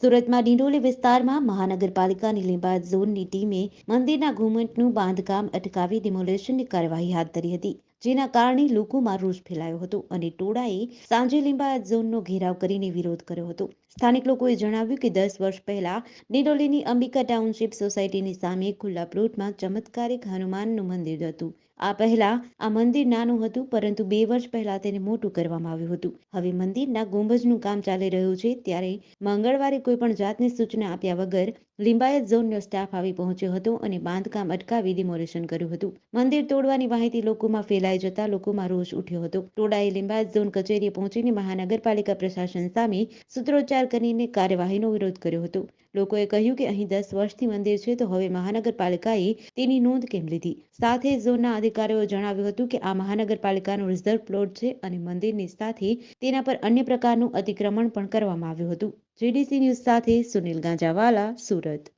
સુરતમાં ડિંડોલી વિસ્તારમાં મહાનગરપાલિકાની લીંબા ઝોનની ટીમે મંદિરના ઘુમટનું બાંધકામ અટકાવી ડિમોલેશનની કાર્યવાહી હાથ ધરી હતી. જેના કારણે લોકોમાં રોષ ફેલાયો હતો અને ટોળાએ સાંજે લીંબા ઝોનનો ઘેરાવ કરીને વિરોધ કર્યો હતો. સ્થાનિક લોકોએ જણાવ્યું કે દસ વર્ષ પહેલા નિડોલીની અંબિકા ટાઉનશીપ સોસાયટીની સામે ખુલ્લા પ્લોટમાં ચમત્કારિક હનુમાનનું મંદિર હતું. આ પહેલા આ મંદિર નાનું હતું, પરંતુ બે વર્ષ પહેલા તેને મોટું કરવામાં આવ્યું હતું. હવે મંદિરના ગુંબજનું કામ ચાલી રહ્યું છે, ત્યારે મંગળવારે કોઈ પણ જાતની સૂચના આપ્યા વગર લિંબાયત ઝોનનો સ્ટાફ આવી પહોંચ્યો હતો અને બાંધકામ અટકાવી ડિમોલેશન કર્યું હતું. મંદિર તોડવાની માહિતી લોકોમાં ફેલાઈ જતા લોકોમાં રોષ ઉઠ્યો હતો. ટોળાએ લિંબાયત ઝોન કચેરીએ પહોંચીને મહાનગરપાલિકા પ્રશાસન સામે સૂત્રોચ્ચાર કરીને કાર્યવાહીનો વિરોધ કર્યો હતો. લોકોએ કહ્યું કે અહીં દસ વર્ષથી મંદિર છે, તો હવે મહાનગરપાલિકાએ તેની નોંધ કેમ લીધી? સાથે ઝોનના અધિકારીઓએ જણાવ્યું હતું કે આ મહાનગરપાલિકાનો રિઝર્વ પ્લોટ છે અને મંદિરની સાથે તેના પર અન્ય પ્રકારનું અતિક્રમણ પણ કરવામાં આવ્યું હતું. જીડીસી ન્યૂઝ સાથે સુનિલ ગાંજાવાલા, સુરત.